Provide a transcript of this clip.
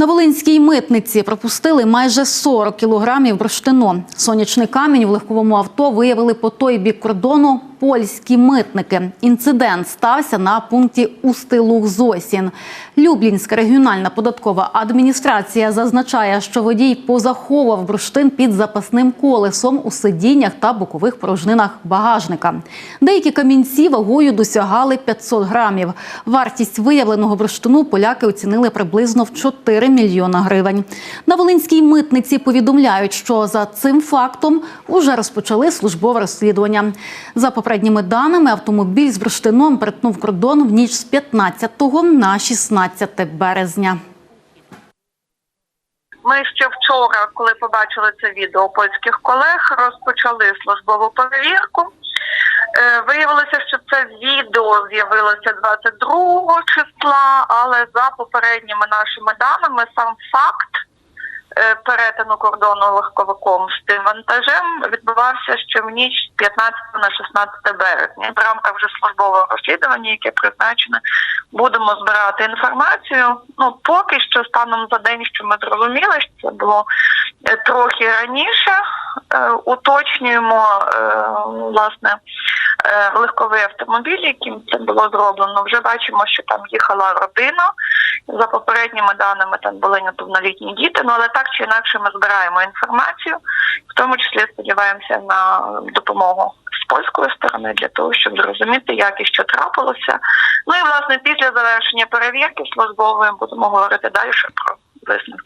На Волинській митниці пропустили майже 40 кілограмів бурштину. Сонячний камінь в легковому авто виявили по той бік кордону польські митники. Інцидент стався на пункті Устилух-Зосін. Люблінська регіональна податкова адміністрація зазначає, що водій позаховував бурштин під запасним колесом у сидіннях та бокових порожнинах багажника. Деякі камінці вагою досягали 500 грамів. Вартість виявленого бурштину поляки оцінили приблизно в 4 мільйона гривень. На Волинській митниці повідомляють, що за цим фактом уже розпочали службове розслідування. За попередніми даними, автомобіль з бурштином перетнув кордон в ніч з 15 на 16 березня. Ми ще вчора, коли побачили це відео польських колег, розпочали службову перевірку. Е, Виявилося, що це відео з'явилося 22 числа, але за попередніми нашими даними сам факт е, перетину кордону легковиком з тим вантажем відбувався ще в ніч з 15 на 16 березня. В рамках вже службового розслідування, яке призначене, будемо збирати інформацію. Ну поки що станом за день, що ми зрозуміли, що це було е, трохи раніше. Е, Уточнюємо е, власне е, легковий автомобіль, яким це було зроблено. Вже бачимо, що там їхала родина. За попередніми даними там були неповнолітні діти. Ну але так чи інакше ми збираємо інформацію, в тому числі сподіваємося на допомогу з польської сторони для того, щоб зрозуміти, як і що трапилося. Ну і власне після завершення перевірки службової будемо говорити далі про висновки.